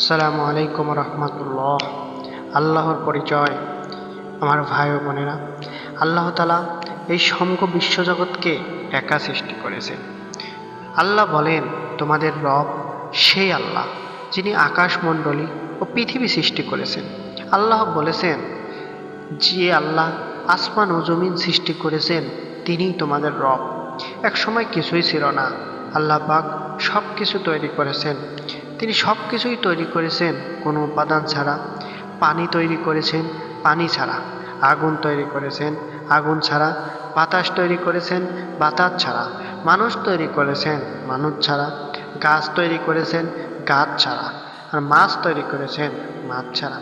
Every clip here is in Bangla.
আসসালামু আলাইকুম রহমতুল্লাহ। আল্লাহর পরিচয়। আমার ভাই ও বোনেরা, আল্লাহ তালা এই সমগ্র বিশ্বজগৎকে একা সৃষ্টি করেছেন আল্লাহ বলেন, তোমাদের রব সেই আল্লাহ, যিনি আকাশমণ্ডলী ও পৃথিবী সৃষ্টি করেছেন। আল্লাহ বলেছেন, যে আল্লাহ আসমান ও জমিন সৃষ্টি করেছেন, তিনিই তোমাদের রব। এক সময় কিছুই ছিল না। আল্লাহ পাক সব কিছু তৈরি করেছেন। তিনি সব কিছুই তৈরি করেছেন, কোনো উপাদান ছাড়া। পানি তৈরি করেছেন, পানি ছাড়া। আগুন তৈরি করেছেন, আগুন ছাড়া। বাতাস তৈরি করেছেন, বাতাস ছাড়া। মানুষ তৈরি করেছেন, মানুষ ছাড়া। গাছ তৈরি করেছেন, গাছ ছাড়া। আর মাছ তৈরি করেছেন, মাছ ছাড়া।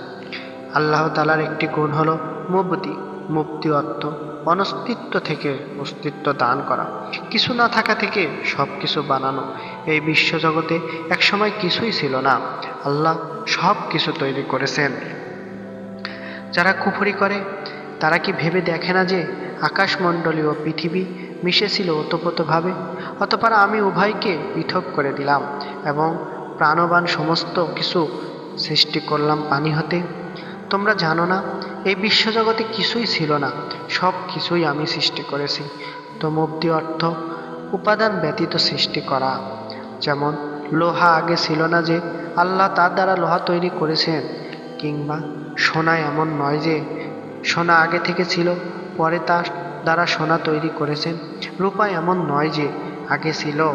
আল্লাহ তালার একটি গুণ হলো মুক্তি মুক্তি অর্থ। অনস্তিত্ব থেকে অস্তিত্ব দান করা। কিছু না থাকা থেকে সব কিছু বানানো। এই বিশ্বজগতে একসময় কিছুই ছিল না। আল্লাহ সব কিছু তৈরি করেছেন। যারা কুফরি করে, তারা কি ভেবে দেখে না যে আকাশমণ্ডলী ও পৃথিবী মিশেছিল ওতপ্রোতভাবে? অতপর আমি উভয়কে পৃথক করে দিলাম এবং প্রাণবান সমস্ত কিছু সৃষ্টি করলাম পানি হতে। তোমরা জানো না এই বিশ্বজগতে কিছুই ছিল না, সব কিছুই আমি সৃষ্টি করেছি। তো মুক্তি অর্থ উপাদান ব্যতীত সৃষ্টি করা। যেমন, লোহা আগে ছিল না যে আল্লাহ তার দ্বারা লোহা তৈরি করেছেন, কিংবা সোনা এমন নয় যে সোনা আগে থেকে ছিল, পরে তার দ্বারা সোনা তৈরি করেছেন। রূপা এমন নয় যে আগে ছিল,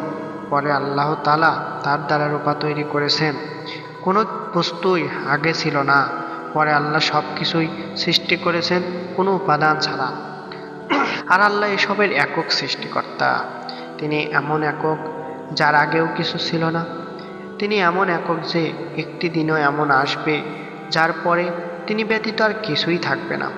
পরে আল্লাহ তালা তার দ্বারা রূপা তৈরি করেছেন। কোনো বস্তুই আগে ছিল না। পরে আল্লাহ সব কিছুই সৃষ্টি করেছেন, কোনো উপাদান ছাড়া। আর আল্লাহ এসবের একক সৃষ্টিকর্তা। তিনি এমন একক যার আগেও কিছু ছিল না। তিনি এমন একক যে একটি দিনও এমন আসবে, যার পরে তিনি ব্যতীত আর কিছুই থাকবে না।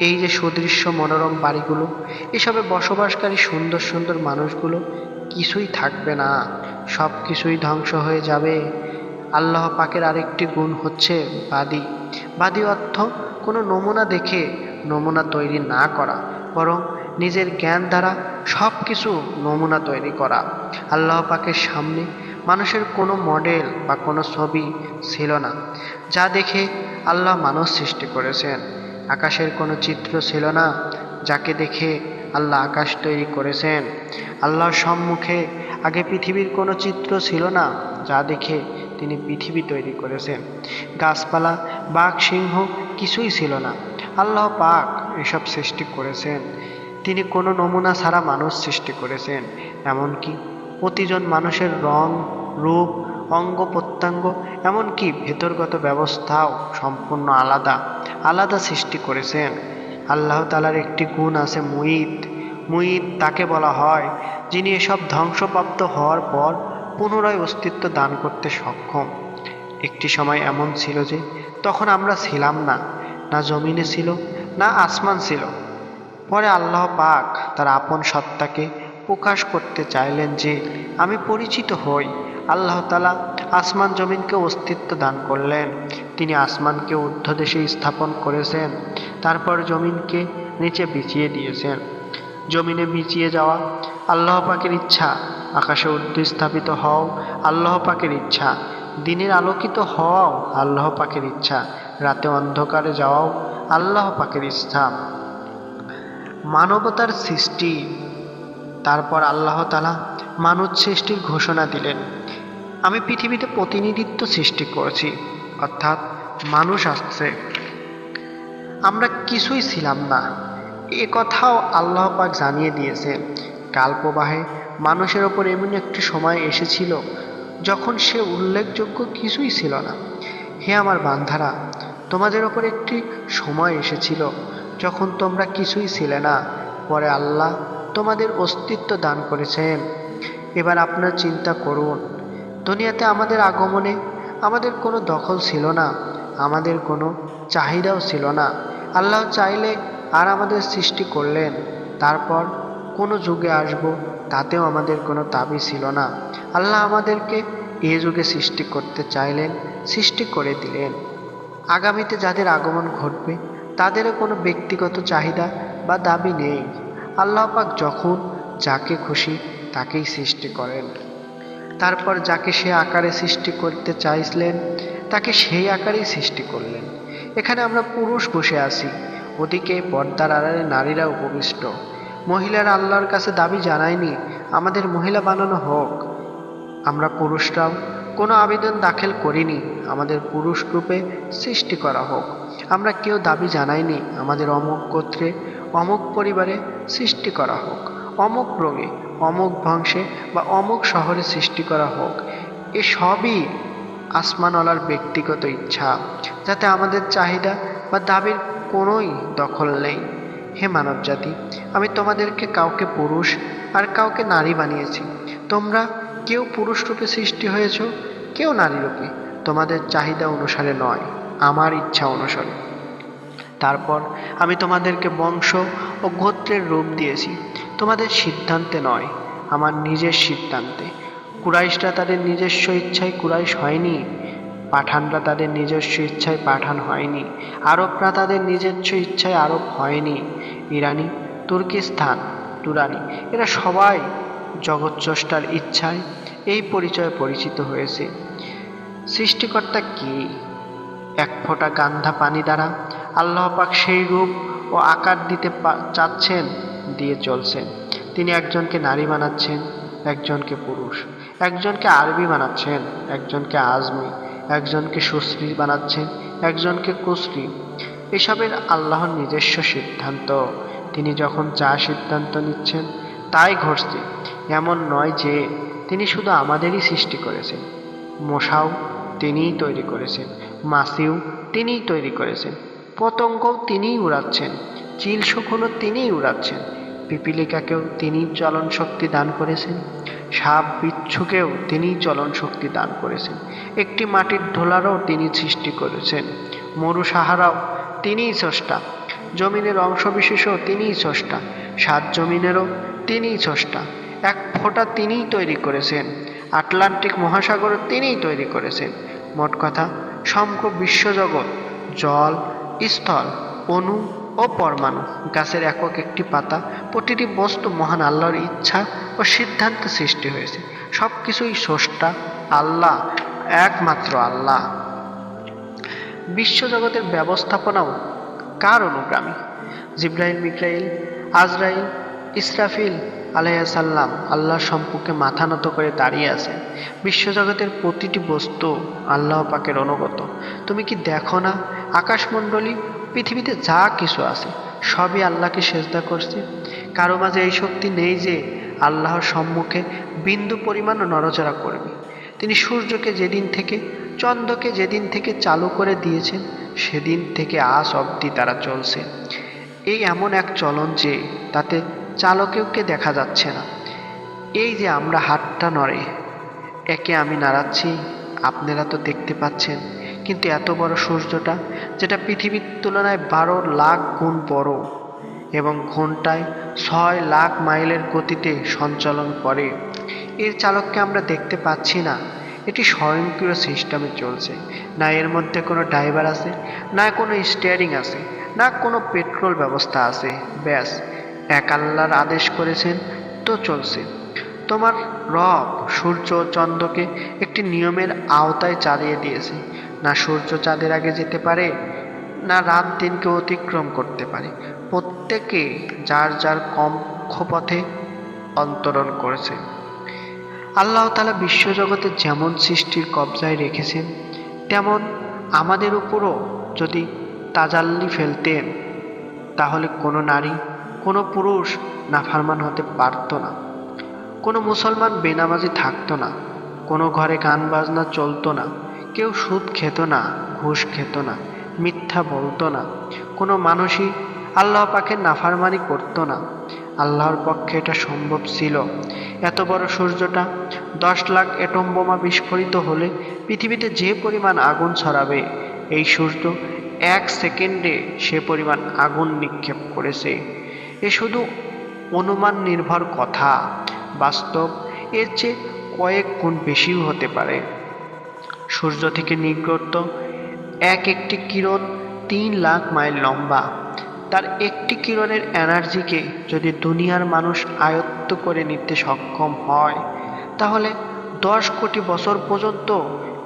এই যে সুদৃশ্য মনোরম বাড়িগুলো, এসবে বসবাসকারী সুন্দর সুন্দর মানুষগুলো কিছুই থাকবে না। সব কিছুই ধ্বংস হয়ে যাবে। আল্লাহ পাকের আরেকটি গুণ হচ্ছে বাদী। বাদী অর্থ কোনো নমুনা দেখে নমুনা তৈরি না করা, বরং নিজের জ্ঞান দ্বারা সব কিছু নমুনা তৈরি করা। আল্লাহ পাকের সামনে মানুষের কোনো মডেল বা কোনো ছবি ছিল না, যা দেখে আল্লাহ মানুষ সৃষ্টি করেছেন। আকাশের কোনো চিত্র ছিল না, যাকে দেখে আল্লাহ আকাশ তৈরি করেছেন। আল্লাহর সম্মুখে আগে পৃথিবীর কোনো চিত্র ছিল না, যা দেখে তিনি পৃথিবী তৈরি করেছেন। গাছপালা, বাঘ, সিংহ কিছুই ছিল না। আল্লাহ পাক এসব সৃষ্টি করেছেন। তিনি কোনো নমুনা ছাড়া মানুষ সৃষ্টি করেছেন। এমনকি প্রতিজন মানুষের রং, রূপ, অঙ্গ, প্রত্যঙ্গ, এমনকি ভেতরগত ব্যবস্থাও সম্পূর্ণ আলাদা আলাদা সৃষ্টি করেছেন। আল্লাহ তালার একটি গুণ আছে মুঈদ। মুঈদ তাকে বলা হয়, যিনি এসব ধ্বংসপ্রাপ্ত হওয়ার পর পুনরায় অস্তিত্ব দান করতে সক্ষম। একটি সময় এমন ছিল যে, তখন আমরা ছিলাম না না জমিনে ছিল, না আসমান ছিল। পরে আল্লাহ পাক তার আপন সত্তাকে প্রকাশ করতে চাইলেন যে, আমি পরিচিত হই। আল্লাহ তালা আসমান জমিনকে অস্তিত্ব দান করলেন। তিনি আসমানকে ঊর্ধ্বদেশে স্থাপন করেছেন। তারপর জমিনকে নিচে বিছিয়ে দিয়েছেন। জমিনে বিছিয়ে যাওয়া আল্লাহ পাকের ইচ্ছা। আকাশে ঊর্ধ্ব স্থাপিত হও, আল্লাহ পাকের ইচ্ছা। দিনের আলোকিত হওয়াও আল্লাহ পাকের ইচ্ছা। রাতে অন্ধকারে যাওয়াও আল্লাহ পাকের ইচ্ছা। মানবতার সৃষ্টি। তারপর আল্লাহ তালা মানব সৃষ্টির ঘোষণা দিলেন। আমি পৃথিবীতে প্রতিনিধিত্ব সৃষ্টি করেছি, অর্থাৎ মানুষ আসছে। আমরা কিছুই ছিলাম না। এ কথাও আল্লাহ পাক জানিয়ে দিয়েছে। কালপ্রবাহে মানুষের ওপর এমন একটি সময় এসেছিল যখন সে উল্লেখযোগ্য কিছুই ছিল না। হে আমার বান্ধারা, তোমাদের ওপর একটি সময় এসেছিল যখন তোমরা কিছুই ছিলে না। পরে আল্লাহ তোমাদের অস্তিত্ব দান করেছেন। এবার আপনার চিন্তা করুন, দুনিয়াতে আমাদের আগমনে আমাদের কোনো দখল ছিল না, আমাদের কোনো চাহিদাও ছিল না। আল্লাহ চাইলে আর আমাদের সৃষ্টি করলেন। তারপর কোনো যুগে আসব, তাতেও আমাদের কোনো দাবি ছিল না। আল্লাহ আমাদেরকে এ যুগে সৃষ্টি করতে চাইলেন, সৃষ্টি করে দিলেন। আগামীতে যাদের আগমন ঘটবে, তাদেরও কোনো ব্যক্তিগত চাহিদা বা দাবি নেই। আল্লাহ পাক যখন যাকে খুশি তাকেই সৃষ্টি করেন। তারপর যাকে সে আকারে সৃষ্টি করতে চাইছিলেন তাকে সেই আকারেই সৃষ্টি করলেন। এখানে আমরা পুরুষ বসে আছি, ওদিকে পর্দার আড়ালে নারীরা উপবিষ্ট। মহিলারা আল্লাহর কাছে দাবি জানায়নি, আমাদের মহিলা বানানো হোক। আমরা পুরুষরাও কোনো আবেদন দাখিল করিনি, আমাদের পুরুষ রূপে সৃষ্টি করা হোক। আমরা কেউ দাবি জানাইনি আমাদের অমুক গোত্রে, অমুক পরিবারে সৃষ্টি করা হোক। অমুক রঙে, অমুক বংশে বা অমুক শহরে সৃষ্টি করা হোক। এ সবই আসমানওয়ালার ব্যক্তিগত ইচ্ছা। যাতে আমাদের চাহিদা বা দাবির কোনোই দখল নেই। হে মানবজাতি আমি তোমাদেরকে কাউকে পুরুষ আর কাউকে নারী বানিয়েছি। তোমরা কেউ পুরুষ রূপে সৃষ্টি হয়েছ, কেউ নারী রূপে। তোমাদের চাহিদা অনুসারে নয়, আমার ইচ্ছা অনুসারে। তারপর আমি তোমাদেরকে বংশ ও গোত্রের রূপ দিয়েছি। তোমাদের সিদ্ধান্তে নয়, আমার নিজের সিদ্ধান্তে। কুরাইশরা তাদের নিজস্ব ইচ্ছায় কুরাইশ হয়নি, পাঠানরা তাদের নিজস্ব ইচ্ছায় পাঠান হয়নি, আরবরা তাদের নিজস্ব ইচ্ছায় আরব হয়নি। ইরানি তুর্কিস্তান, তুরানি, এরা সবাই জগৎস্রষ্টার ইচ্ছায় এই পরিচয়ে পরিচিত হয়েছে। সৃষ্টিকর্তা কি? এক ফোঁটা গান্ধা পানি দ্বারা আল্লাহ পাক সেই রূপ ও আকার দিতে চাচ্ছেন, দিয়ে চলছেন। তিনি একজনকে নারী বানাচ্ছেন, একজনকে পুরুষ, একজনকে আরবি বানাচ্ছেন, একজনকে আজমি, একজনকে সুশ্রী বানাচ্ছেন, একজনকে কুশ্রী। এসবের আল্লাহর নিজস্ব সিদ্ধান্ত। তিনি যখন যা সিদ্ধান্ত নিচ্ছেন তাই ঘটছে। এমন নয় যে তিনি শুধু আমাদেরই সৃষ্টি করেছেন। মশাও তিনিই তৈরি করেছেন, মাসিও তিনিই তৈরি করেছেন, পতঙ্গও তিনিই উড়াচ্ছেন, চিল শকুনও তিনিই উড়াচ্ছেন, পিপিলিকাকেও তিনি চলন শক্তি দান করেছেন, সাপ বিচ্ছুকেও তিনিই চলন শক্তি দান করেছেন, একটি মাটির ঢোলারও তিনি সৃষ্টি করেছেন মরু সাহারাও তিনিই স্রষ্টা। জমিনের অংশবিশেষও তিনিই স্রষ্টা, সাত জমিনেরও তিনিই স্রষ্টা। এক ফোঁটা তিনিই তৈরি করেছেন, আটলান্টিক মহাসাগরও তিনিই তৈরি করেছেন। মোট কথা, সমগ্র বিশ্বজগৎ জল, স্থল, অণু ও পরমাণু, গাছের একক একটি পাতা, প্রতিটি বস্তু মহান আল্লাহর ইচ্ছা ও সিদ্ধান্তে সৃষ্টি হয়েছে। সব কিছুই স্রষ্টা, আল্লাহ, একমাত্র আল্লাহ। বিশ্বজগতের ব্যবস্থাপনাও কার অনুগামী? জিব্রাইল মিক্রাইল আজরাইল, ইসরাফিল আলাইসাল্লাম আল্লাহ সম্পর্কে মাথা নত করে দাঁড়িয়ে আছে বিশ্বজগতের প্রতিটি বস্তু আল্লাহ পাকের অনুগত। তুমি কি দেখো না? আকাশমণ্ডলী, পৃথিবীতে যা কিছু আছে, সবই আল্লাহকে সেজদা করছে। কারও মাঝে এই শক্তি নেই যে আল্লাহর সম্মুখে বিন্দু পরিমাণও নড়াচড়া করবে। তিনি সূর্যকে যেদিন থেকে, চন্দ্রকে যেদিন থেকে চালু করে দিয়েছেন সেদিন থেকে আজ অবধি তারা চলছে। এই এমন এক চলন যে তাতে চালকেওকে দেখা যাচ্ছে না। এই যে আমরা হাতটা নড়ে, একে আমি নাড়াচ্ছি, আপনারা তো দেখতে পাচ্ছেন। কিন্তু এত বড় সূর্যটা, যেটা পৃথিবীর তুলনায় বারো লাখ গুণ বড় এবং ঘন্টায় ছয় লাখ মাইলের গতিতে সঞ্চালন করে, এর চালককে আমরা দেখতে পাচ্ছি না। এটি স্বয়ংক্রিয় সিস্টেমে চলছে। না এর মধ্যে কোনো ড্রাইভার আছে, না কোনো স্টিয়ারিং আছে, না কোনো পেট্রোল ব্যবস্থা আছে। ব্যাস, এক আল্লাহর আদেশ করেছেন, তো চলছে। তোমার রব সূর্য চন্দ্রকে একটি নিয়মের আওতায় চালিয়ে দিয়েছে। না সূর্য চাঁদের আগে যেতে পারে, না রাত দিনকে অতিক্রম করতে পারে। প্রত্যেকে যার যার কক্ষপথে অন্তরণ করেছে। আল্লাহ তালা বিশ্বজগতে যেমন সৃষ্টির কবজায় রেখেছেন, তেমন আমাদের উপরও যদি তাজাল্লি ফেলতেন, তাহলে কোনো নারী, কোনো পুরুষ নাফারমান হতে পারতো না। কোনো মুসলমান বেনামাজি থাকতো না, কোনো ঘরে গান বাজনা চলতো না, কেউ সুদ খেত না, ঘুষ খেত না, মিথ্যা বলতো না, কোনো মানুষই আল্লাহ পাকে নাফারমানি করতো না। আল্লাহর পক্ষে এটা সম্ভব ছিল। এত বড় সূর্যটা দশ লাখ এটম বোমা বিস্ফোরিত হলে পৃথিবীতে যে পরিমাণ আগুন ছড়াবে, এই সূর্য এক সেকেন্ডে সে পরিমাণ আগুন নিক্ষেপ করেছে। এ শুধু অনুমান নির্ভর কথা, বাস্তব এর চেয়ে কয়েক গুণ বেশিও হতে পারে। সূর্য থেকে নির্গত এক একটি কিরণ তিন লাখ মাইল লম্বা। তার একটি কিরণের এনার্জিকে যদি দুনিয়ার মানুষ আয়ত্ত করে নিতে সক্ষম হয়, তাহলে দশ কোটি বছর পর্যন্ত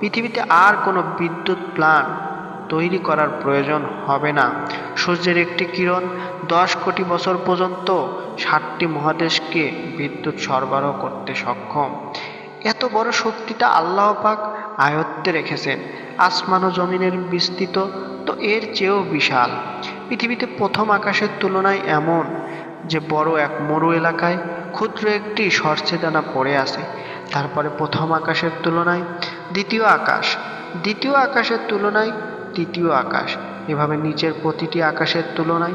পৃথিবীতে আর কোনো বিদ্যুৎ প্ল্যান্ট তৈরি করার প্রয়োজন হবে না। সূর্যের একটি কিরণ দশ কোটি বছর পর্যন্ত ষাটটি মহাদেশকে বিদ্যুৎ সরবরাহ করতে সক্ষম। এত বড় শক্তিটা আল্লাহ পাক আয়ত্তে রেখেছেন। আসমান ও জমিনের বিস্তৃত, তো এর চেয়েও বিশাল। পৃথিবীতে প্রথম আকাশের তুলনায় এমন যে বড় এক মরু এলাকায় ক্ষুদ্র একটি সরষে দানা পড়ে আছে। তারপরে প্রথম আকাশের তুলনায় দ্বিতীয় আকাশ। দ্বিতীয় আকাশের তুলনায় তৃতীয় আকাশ। এভাবে নিচের প্রতিটি আকাশের তুলনায়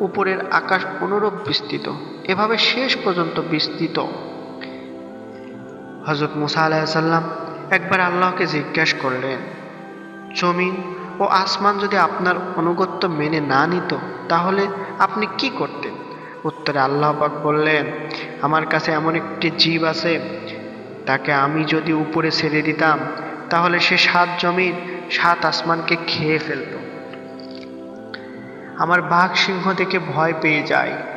উপরের আকাশ অনুরূপ বিস্তৃত। এভাবে শেষ পর্যন্ত বিস্তৃত। হজরত মুসা আলাইসাল্লাম একবার আল্লাহকে জিজ্ঞাসা করলেন, জমিন ও আসমান যদি আপনার অনুগত্য মেনে না নিত, তাহলে আপনি কি করতেন? উত্তরে আল্লাহ পাক বললেন, আমার কাছে এমন একটি জীব আছে, তাকে আমি যদি উপরে ছেড়ে দিতাম, তাহলে সে সাত জমিন, সাত আসমানকে খেয়ে ফেলত। আমার বাঘ সিংহ দেখে ভয় পেয়ে যায়।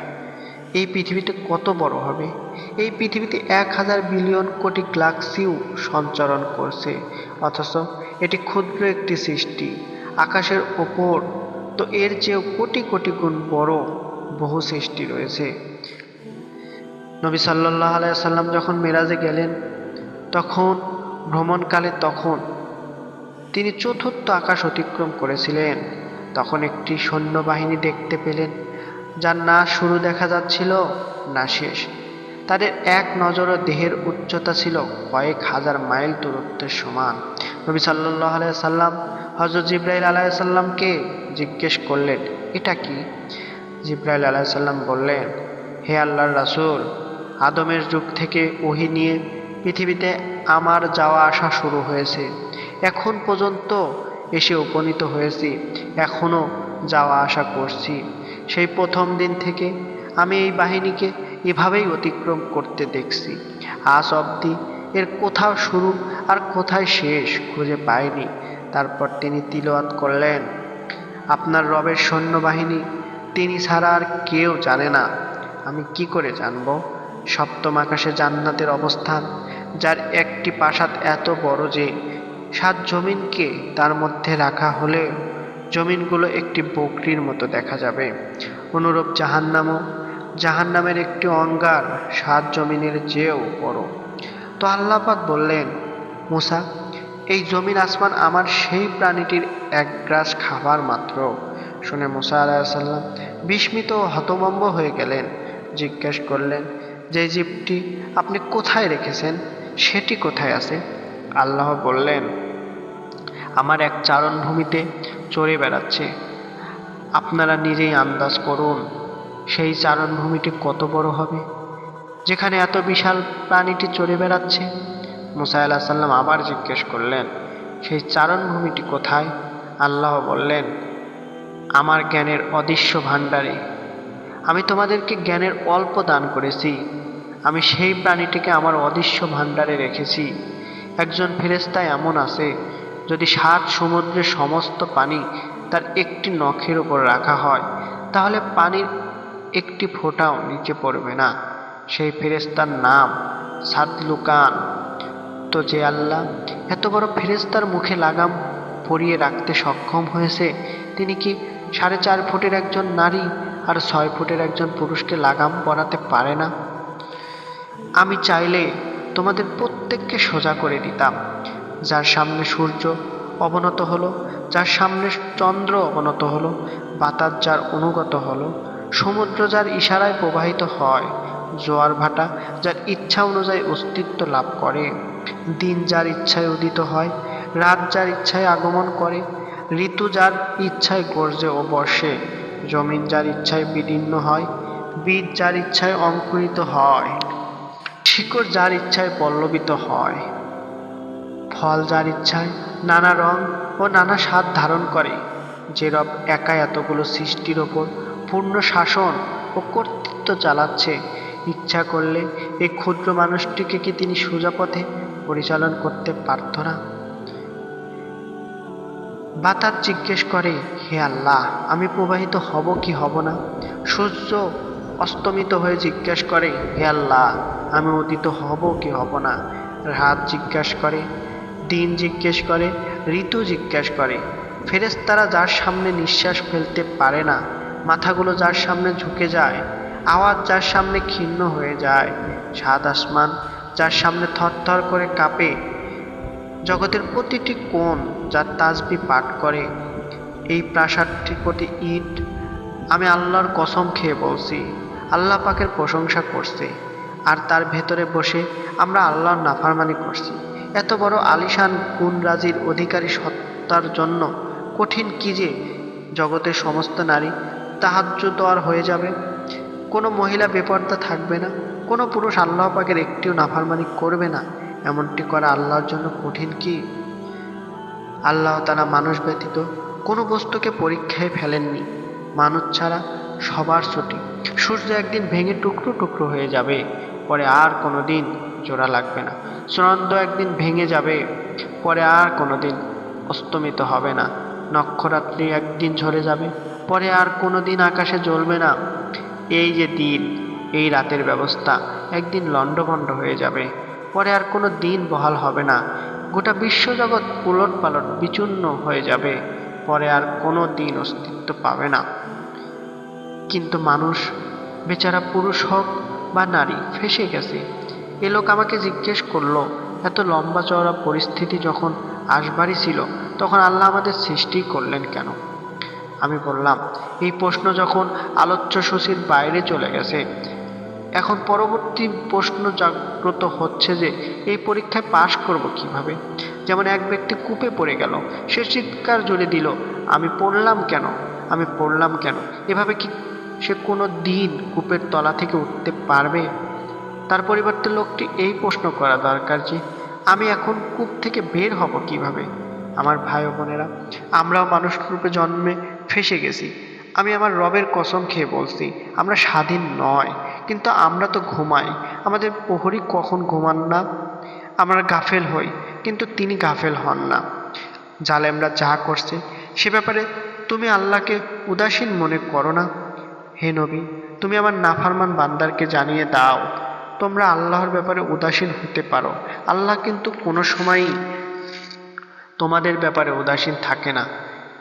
এই পৃথিবীতে কত বড় হবে? এই পৃথিবীতে এক হাজার বিলিয়ন কোটি গ্লাক্সিও সঞ্চরণ করছে। অথচ এটি ক্ষুদ্র একটি সৃষ্টি, আকাশের ওপর। তো এর চেয়েও কোটি কোটি গুণ বড় বহু সৃষ্টি রয়েছে। নবী সাল্লাহ আলাইসাল্লাম যখন মেরাজে গেলেন, তখন, ভ্রমণকালে তখন তিনি চতুর্থ আকাশ অতিক্রম করেছিলেন। তখন একটি সৈন্যবাহিনী দেখতে পেলেন। যার না শুরু দেখা যাচ্ছিল, না শেষ। তাদের এক নজর দেহের উচ্চতা ছিল কয়েক হাজার মাইল দূরত্বের সমান। নবী সাল্লাহ সাল্লাম হজরত জিব্রাইল আলাইসাল্লামকে জিজ্ঞেস করলেন, এটা কি? জিব্রাইল আলাইসাল্লাম বললেন, হে আল্লাহর রাসুল, আদমের যুগ থেকে ওহি নিয়ে পৃথিবীতে আমার যাওয়া আসা শুরু হয়েছে। এখন পর্যন্ত এসে উপনীত হয়েছি। এখনও যাওয়া আসা করছি। সেই প্রথম দিন থেকে আমি এই বাহিনীকে এভাবেই অতিক্রম করতে দেখছি। আজ অবধি এর কোথাও শুরু আর কোথায় শেষ খুঁজে পায়নি তারপর তিনি তিলওয়াত করলেন, আপনার রবের সৈন্যবাহিনী তিনি ছাড়া আর কেউ জানে না। আমি কি করে জানব? সপ্তম আকাশে জান্নাতের অবস্থান, যার একটি প্রাসাদ এত বড় যে সাত জমিনকে তার মধ্যে রাখা হলে জমিনগুলো একটি বকরির মতো দেখা যাবে। অনুরূপ জাহান্নামও। জাহান্নামের একটি অঙ্গার সাত জমিনের চেয়েও বড় তো আল্লাপাক বললেন, মুসা, এই জমিন আসমান আমার সেই প্রাণীটির এক গ্রাস খাবার মাত্র। শুনে মুসা আলাহিসাল্লাম বিস্মিত ও হতভম্ব হয়ে গেলেন। জিজ্ঞেস করলেন, যে জীবটি আপনি কোথায় রেখেছেন? সেটি কোথায় আছে? আল্লাহ বললেন, আমার এক চারণভূমিতে চড়ে বেড়াচ্ছে। আপনারা নিজেই আন্দাজ করুন, সেই চারণভূমিটি কত বড় হবে? যেখানে এত বিশাল প্রাণীটি চড়ে বেড়াচ্ছে? মুসা আল্লাহ সাল্লাম আবার জিজ্ঞেস করলেন, সেই চারণভূমিটি কোথায়? আল্লাহ বললেন, আমার জ্ঞানের অদৃশ্য ভাণ্ডারে। আমি তোমাদেরকে জ্ঞানের অল্প দান করেছি। আমি সেই প্রাণীটিকে আমার অদৃশ্য ভাণ্ডারে রেখেছি। একজন ফেরেস্তা এমন আছে যদি সাত সমুদ্রের সমস্ত পানি তার একটি নখের ওপর রাখা হয়, তাহলে পানির একটি ফোঁটাও নিচে পড়বে না। সেই ফেরেস্তার নাম সাদলুকান। তো যে আল্লাহ এত বড় ফেরেস্তার মুখে লাগাম পরিয়ে রাখতে সক্ষম হয়েছে, তিনি কি সাড়ে চার ফুটের একজন নারী আর ছয় ফুটের একজন পুরুষকে লাগাম পরাতে পারে না? আমি চাইলে তোমাদের প্রত্যেককে সোজা করে দিতাম। যার সামনে সূর্য অবনত হলো, যার সামনে চন্দ্র অবনত হলো, বাতাস যার অনুগত হলো, সমুদ্র যার ইশারায় প্রবাহিত হয়, জোয়ার ভাটা যার ইচ্ছা অনুযায়ী অস্তিত্ব লাভ করে, দিন যার ইচ্ছায় উদিত হয়, রাত যার ইচ্ছায় আগমন করে, ঋতু যার ইচ্ছায় গর্জে ও বর্ষে জমিন যার ইচ্ছায় বিদীর্ণ হয়, বীজ যার ইচ্ছায় অঙ্কুরিত হয়, শিকড় যার ইচ্ছায় পল্লবিত হয়। ফল যার ইচ্ছায় নানা রং ও নানা স্বাদ ধারণ করে যে রব একা এতগুলো সৃষ্টির ওপর পূর্ণ শাসন ও কর্তৃত্ব চালাচ্ছে, ইচ্ছা করলে এই ক্ষুদ্র মানুষটিকে কি তিনি সোজাপথে পরিচালন করতে পারত না? বাতাস জিজ্ঞেস করে, হে আল্লাহ, আমি প্রবাহিত হব কি হব না? সূর্য অস্তমিত হয়ে জিজ্ঞেস করে, হে আল্লাহ, আমি উদিত হব কি হব না? রাত জিজ্ঞাসা করে দিন জিজ্ঞেস করে, ঋতু জিজ্ঞেস করে। ফেরেশতারা যার সামনে নিঃশ্বাস ফেলতে পারে না, মাথাগুলো যার সামনে ঝুঁকে যায়, আওয়াজ যার সামনে ক্ষীণ হয়ে যায়, সাত আসমান যার সামনে থরথর করে কাঁপে, জগতের প্রতিটি কোণ যার তাজবি পাঠ করে। এই প্রাসাদটি কোটি ইট, আমি আল্লাহর কসম খেয়ে বলছি, আল্লাহ পাকের প্রশংসা করছে, আর তার ভেতরে বসে আমরা আল্লাহর নাফারমানি করছি। এত বড় আলিশান গুণরাজির অধিকারী সত্তার জন্য? কঠিন কি যে জগতের সমস্ত নারী তাহাজ্য আর হয়ে যাবে। কোনো মহিলা বেপর্দা থাকবে না, কোনো পুরুষ আল্লাহ পাকের একটিও নাফারমানি করবে না। এমনটি করা আল্লাহর জন্য কঠিন কি? আল্লাহ তারা মানুষ ব্যতীত কোনো বস্তুকে পরীক্ষায় ফেলেননি। মানুষ ছাড়া সবার ছুটি। সূর্য একদিন ভেঙে টুকরো টুকরো হয়ে যাবে, পরে আর কোনো দিন জোড়া লাগবে না। চূড়ান্ত একদিন ভেঙে যাবে, পরে আর কোনো দিন অস্তমিত হবে না। নক্ষরাত্রি একদিন ঝরে যাবে, পরে আর কোনো দিন আকাশে জ্বলবে না। এই যে দিন, এই রাতের ব্যবস্থা, একদিন লণ্ডভণ্ড হয়ে যাবে, পরে আর কোনো দিন বহাল হবে না। গোটা বিশ্বজগৎ উলট পালট বিচূর্ণ হয়ে যাবে, পরে আর কোনো দিন অস্তিত্ব পাবে না। কিন্তু মানুষ, বেচারা পুরুষ হোক বা নারী, ফেসে গেছে। এ লোক আমাকে জিজ্ঞেস করল, এত লম্বা চওড়া পরিস্থিতি যখন আসবারই ছিল, তখন আল্লাহ আমাদের সৃষ্টি করলেন কেন? আমি বললাম, এই প্রশ্ন যখন আলোচ্য সূচির বাইরে চলে গেছে, এখন পরবর্তী প্রশ্ন জাগ্রত হচ্ছে যে, এই পরীক্ষায় পাশ করব কীভাবে? যেমন এক ব্যক্তি কূপে পড়ে গেল, সে চিৎকার জুড়ে দিল, আমি পড়লাম কেন? আমি পড়লাম কেন? এভাবে কি সে কোনো দিন কূপের তলা থেকে উঠতে পারবে? তার পরিবর্তে লোকটি এই প্রশ্ন করা দরকার যে, আমি এখন কূপ থেকে বের হব কীভাবে? আমার ভাই ও বোনেরা, আমরাও মানুষ রূপে জন্মে ফেসে গেছি। আমি আমার রবের কসম খেয়ে বলছি, আমরা স্বাধীন নয়, কিন্তু আমরা তো ঘুমাই। আমাদের প্রহরী কখন ঘুমান না? আমরা গাফেল হই, কিন্তু তিনি গাফেল হন না। জালেমরা যা করছে, সে ব্যাপারে তুমি আল্লাহকে উদাসীন মনে করো না। হে নবী, তুমি আমার নাফারমান বান্দারকে জানিয়ে দাও। তোমরা আল্লাহর ব্যাপারে উদাসীন হতে পারো। আল্লাহ কিন্তু কোনো সময়ই তোমাদের ব্যাপারে উদাসীন থাকে না।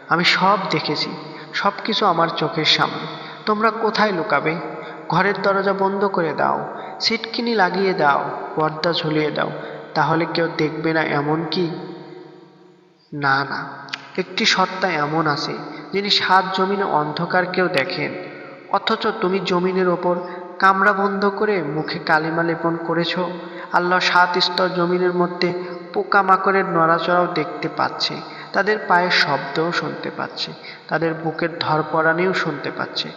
আমি সব দেখেছি সব কিছু আমার চোখের সামনে। তোমরা কোথায় লুকাবে? ঘরের দরজা বন্ধ করে দাও সিটকিনি লাগিয়ে দাও, পর্দা ঝুলিয়ে দাও, তাহলে কেউ দেখবে না এমন কি? না না, একটি সত্তা এমন আছে, যিনি সাত জমিনে অন্ধকার কেউ দেখেন। অথচ তুমি জমিনের ওপর কামড়া বন্ধ করে মুখে কালিমা লেপন করেছ। আল্লাহ সাত স্তর জমিনের মধ্যে পোকামাকড়ের নড়াচড়াও দেখতে পাচ্ছে। তাদের পায়ের শব্দও শুনতে পাচ্ছে। তাদের বুকের ধরপড়ানিও শুনতে পাচ্ছে।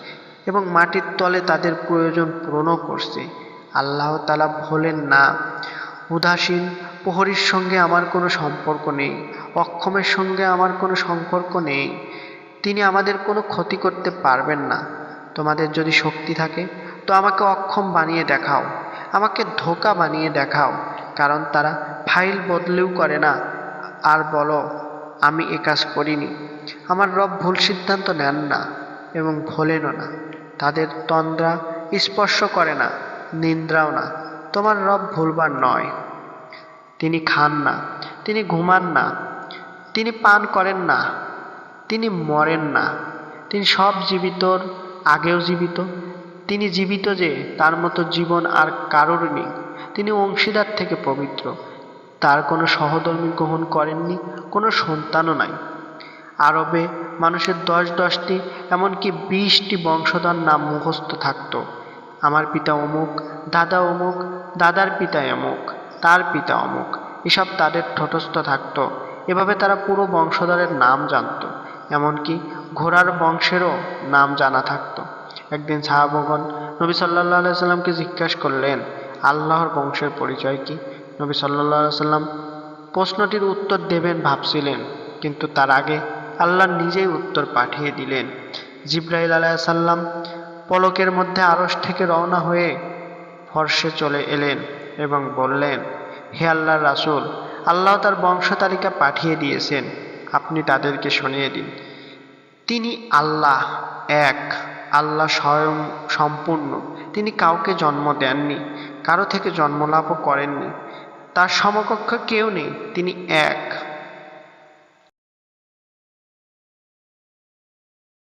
এবং মাটির তলে তাদের প্রয়োজন পূরণও করছে। আল্লাহ তালা ভোলেন না, উদাসীন, প্রহরীর সঙ্গে আমার কোনো সম্পর্ক নেই। অক্ষমের সঙ্গে আমার কোনো সম্পর্ক নেই। তিনি আমাদের কোনো ক্ষতি করতে পারবেন না। তোমাদের যদি শক্তি থাকে তো আমাকে অক্ষম বানিয়ে দেখাও। আমাকে ধোকা বানিয়ে দেখাও, কারণ তারা ফাইল বদলেও করে না। আর বলো, আমি এ কাজ করিনি। আমার রব ভুল সিদ্ধান্ত নেন না এবং ভোলেনও না। তাদের তন্দ্রা স্পর্শ করে না, নিন্দ্রাও না। তোমার রব ভুলবার নয়। তিনি খান না, তিনি ঘুমান না। তিনি পান করেন না, তিনি মরেন না। তিনি সব জীবিতর আগেও জীবিত তিনি জীবিত যে তার মতো জীবন আর কারোর নেই। তিনি অংশীদার থেকে পবিত্র। তার কোনো সহধর্মী গ্রহণ করেননি, কোনো সন্তানও নাই। আরবে মানুষের দশ দশটি, এমনকি বিশটি বংশধর নাম মুখস্থ থাকত। আমার পিতা অমুক, দাদা অমুক, দাদার পিতা অমুক, তার পিতা অমুক, এসব তাদের ঠোঁটস্থ থাকত। এভাবে তারা পুরো বংশধরের নাম জানতো, এমনকি ঘোড়ার বংশেরও নাম জানা থাকতো। একদিন সাহাবগণ নবী সাল্লাহ সাল্লামকে জিজ্ঞাসা করলেন, আল্লাহর বংশের পরিচয় কি? নবী সাল্লাহ সাল্লাম প্রশ্নটির উত্তর দেবেন ভাবছিলেন, কিন্তু তার আগে আল্লাহ নিজেই উত্তর পাঠিয়ে দিলেন। জিব্রাইল আলাইসাল্লাম পলকের মধ্যে আড়স থেকে রওনা হয়ে ফর্সে চলে এলেন এবং বললেন, হে আল্লাহর রাসূল, আল্লাহ তার বংশ তালিকা পাঠিয়ে দিয়েছেন, আপনি তাদেরকে শুনিয়ে দিন। তিনি আল্লাহ এক। আল্লাহ স্বয়ং সম্পূর্ণ। তিনি কাউকে জন্ম দেননি, কারও থেকে জন্মলাভও করেননি। তার সমকক্ষ কেউ নেই, তিনি এক।